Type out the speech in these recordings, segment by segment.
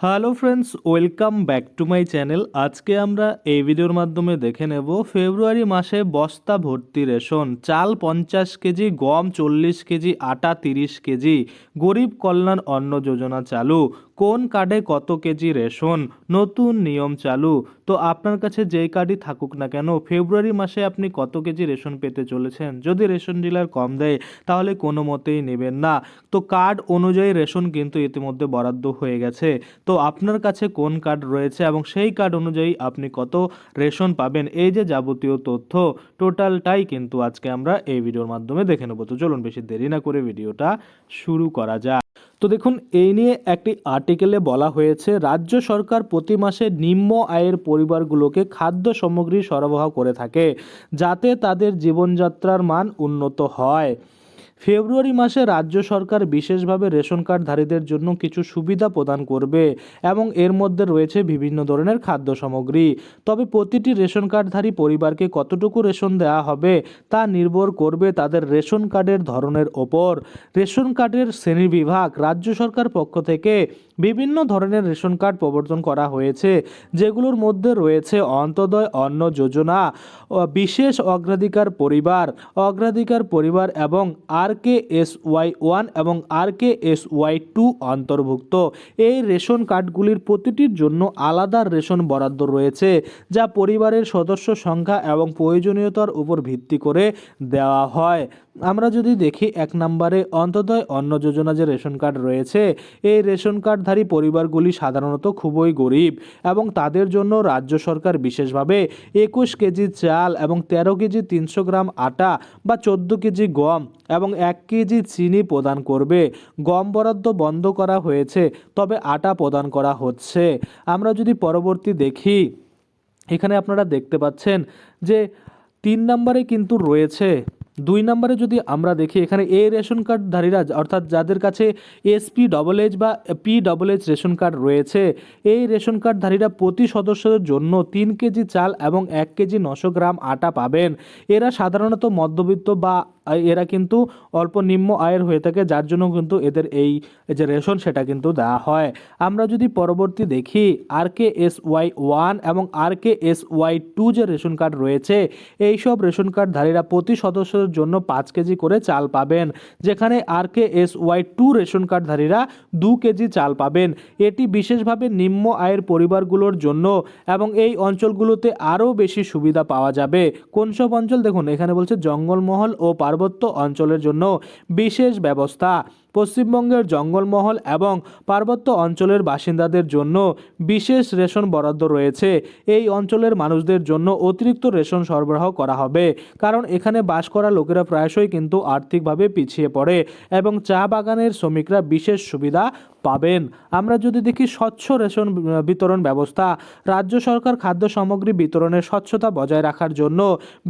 Hello friends welcome back to my channel আজকে আমরা এই ভিডিওর মাধ্যমে দেখে নেব ফেব্রুয়ারি মাসে বস্তা ভর্তি রেশন। চাল পঞ্চাশ কেজি, গম চল্লিশ কেজি, আটা তিরিশ কেজি। গরিব কল্যাণ অন্ন যোজনা চালু। কোন কার্ডে কত কেজি রেশন? নতুন নিয়ম চালু। তো আপনার কাছে যেই কার্ডই থাকুক না কেন, ফেব্রুয়ারি মাসে আপনি কত কেজি রেশন পেতে চলেছেন? যদি রেশন ডিলার কম দেয়, তাহলে কোনো মতেই নেবেন না। তো কার্ড অনুযায়ী রেশন কিন্তু ইতিমধ্যে বরাদ্দ হয়ে গেছে। তো আপনার কাছে কোন কার্ড রয়েছে এবং সেই কার্ড অনুযায়ী আপনি কত রেশন পাবেন? এই যে যাবতীয় তথ্য, টোটালটাই কিন্তু আজকে আমরা এই ভিডিওর মাধ্যমে দেখে নেব। তো চলুন বেশি দেরি না করে ভিডিওটা শুরু করা যাক। তো দেখুন, এই নিয়ে একটি আর্টিকেলে বলা হয়েছে, রাজ্য সরকার প্রতি মাসে নিম্ন আয়ের পরিবারগুলোকে খাদ্য সামগ্রী সরবরাহ করে থাকে, যাতে তাদের জীবনযাত্রার মান উন্নত হয়। ফেব্রুয়ারি মাসে রাজ্য সরকার বিশেষভাবে রেশন কার্ডধারীদের জন্য কিছু সুবিধা প্রদান করবে এবং এর মধ্যে রয়েছে বিভিন্ন ধরনের খাদ্য সামগ্রী। তবে প্রতিটি রেশন কার্ডধারী পরিবারকে কতটুকু রেশন দেওয়া হবে তা নির্ভর করবে তাদের রেশন কার্ডের ধরনের ওপর। রেশন কার্ডের শ্রেণীবিভাগ রাজ্য সরকার পক্ষ থেকে বিভিন্ন ধরনের রেশন কার্ড প্রবর্তন করা হয়েছে, যেগুলোর মধ্যে রয়েছে অন্তদয় অন্ন যোজনা বিশেষ অগ্রাধিকার পরিবার অগ্রাধিকার পরিবার এবং R K S Y one এবং R K S Y two অন্তর্ভুক্ত। এই রেশন কার্ডগুলির প্রতিটির জন্য আলাদা রেশন বরাদ্দ রয়েছে, যা পরিবারের সদস্য সংখ্যা এবং প্রয়োজনীয়তার উপর ভিত্তি করে দেওয়া হয়। আমরা যদি দেখি এক নম্বরে অন্তদয় অন্ন যোজনা যে রেশন কার্ড রয়েছে, এই রেশন কার্ডধারী পরিবারগুলি সাধারণত খুবই গরিব এবং তাদের জন্য রাজ্য সরকার বিশেষভাবে একুশ কেজি চাল এবং তেরো কেজি তিনশো গ্রাম আটা বা চোদ্দ কেজি গম এবং এক কেজি চিনি প্রদান করবে। গম বরাদ্দ বন্ধ করা হয়েছে, তবে আটা প্রদান করা হচ্ছে। আমরা যদি পরবর্তী দেখি, এখানে আপনারা দেখতে পাচ্ছেন যে তিন নম্বরে কিন্তু রয়েছে দুই নম্বরে যদি আমরা দেখি, এখানে এ রেশন কার্ডধারীরা অর্থাৎ যাদের কাছে এসপি ডবল এইচ বা P double H ration card রয়েছে, এই রেশন কার্ডধারীরা প্রতি সদস্যদের জন্য তিন কেজি চাল এবং এক কেজি নশো গ্রাম আটা পাবেন। এরা সাধারণত মধ্যবিত্ত বা এরা কিন্তু অল্প নিম্ন আয়ের হয়ে থাকে, যার জন্য কিন্তু এদের এই যে রেশন সেটা কিন্তু দেওয়া হয়। আমরা যদি পরবর্তী দেখি R K S Y one এবং R K S Y two যে রেশন কার্ড রয়েছে এই সব রেশন কার্ডধারীরা প্রতি সদস্যের জন্য পাঁচ কেজি করে চাল পাবেন, যেখানে R K S Y two ration কার্ডধারীরা দু কেজি চাল পাবেন। এটি বিশেষভাবে নিম্ন আয়ের পরিবারগুলোর জন্য এবং এই অঞ্চলগুলোতে আরও বেশি সুবিধা পাওয়া যাবে। কোন সব অঞ্চল? দেখুন, এখানে বলছে জঙ্গলমহল ও পার্বত্য অঞ্চলের জন্য বিশেষ ব্যবস্থা। পশ্চিমবঙ্গের জঙ্গলমহল এবং পার্বত্য অঞ্চলের বাসিন্দাদের জন্য বিশেষ রেশন বরাদ্দ রয়েছে। এই অঞ্চলের মানুষদের জন্য অতিরিক্ত রেশন সরবরাহ করা হবে, কারণ এখানে বাস করা লোকেরা প্রায়শই কিন্তু আর্থিকভাবে পিছিয়ে পড়ে এবং চা বাগানের শ্রমিকরা বিশেষ সুবিধা পাবেন। আমরা যদি দেখি স্বচ্ছ রেশন বিতরণ ব্যবস্থা, রাজ্য সরকার খাদ্য সামগ্রী বিতরণের স্বচ্ছতা বজায় রাখার জন্য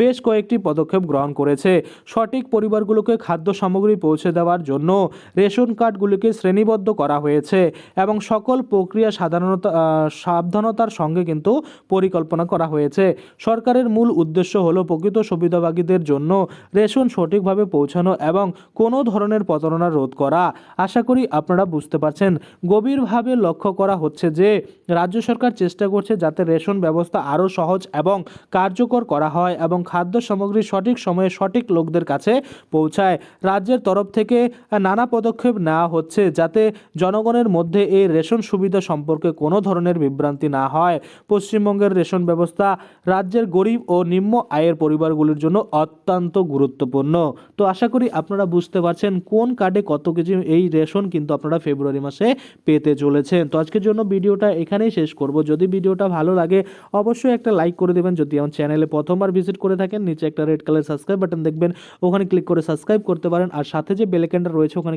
বেশ কয়েকটি পদক্ষেপ গ্রহণ করেছে। সঠিক পরিবারগুলোকে খাদ্য সামগ্রী পৌঁছে দেওয়ার জন্য রেশন কার্ডগুলিকে শ্রেণীবদ্ধ করা হয়েছে এবং সকল প্রক্রিয়া সাধারণত সাবধানতার সঙ্গে কিন্তু পরিকল্পনা করা হয়েছে। সরকারের মূল উদ্দেশ্য হলো প্রকৃত সুবিধাভোগীদের জন্য রেশন সঠিকভাবে পৌঁছানো এবং কোনো ধরনের প্রতারণা রোধ করা। আশা করি আপনারা বুঝতে পারছেন। গভীরভাবে লক্ষ্য করা হচ্ছে যে, রাজ্য সরকার চেষ্টা করছে যাতে রেশন ব্যবস্থা আরও সহজ এবং কার্যকর করা হয় এবং খাদ্য সামগ্রী সঠিক সময়ে সঠিক লোকদের কাছে পৌঁছায়। রাজ্যের তরফ থেকে নানা পদক্ষেপ নেওয়া হচ্ছে যাতে জনগণের মধ্যে এই রেশন সুবিধা সম্পর্কে কোনো ধরনের বিভ্রান্তি না হয়। পশ্চিমবঙ্গের রেশন ব্যবস্থা রাজ্যের গরিব ও নিম্ন আয়ের পরিবারগুলির জন্য অত্যন্ত গুরুত্বপূর্ণ। তো আশা করি আপনারা বুঝতে পারছেন কোন কার্ডে কত কেজি এই রেশন কিন্তু আপনারা ফেব্রুয়ারি মাসে পেতে চলেছেন। তো আজকের জন্য ভিডিওটা এখানেই শেষ করব। যদি ভিডিওটা ভালো লাগে অবশ্যই একটা লাইক করে দেবেন। যদি আমার চ্যানেলে প্রথমবার ভিজিট করে থাকেন, নিচে একটা রেড কালার সাবস্ক্রাইব বাটন দেখবেন, ওখানে ক্লিক করে সাবস্ক্রাইব করতে পারেন। আর সাথে যে বেলেকেনটা রয়েছে, ওখানে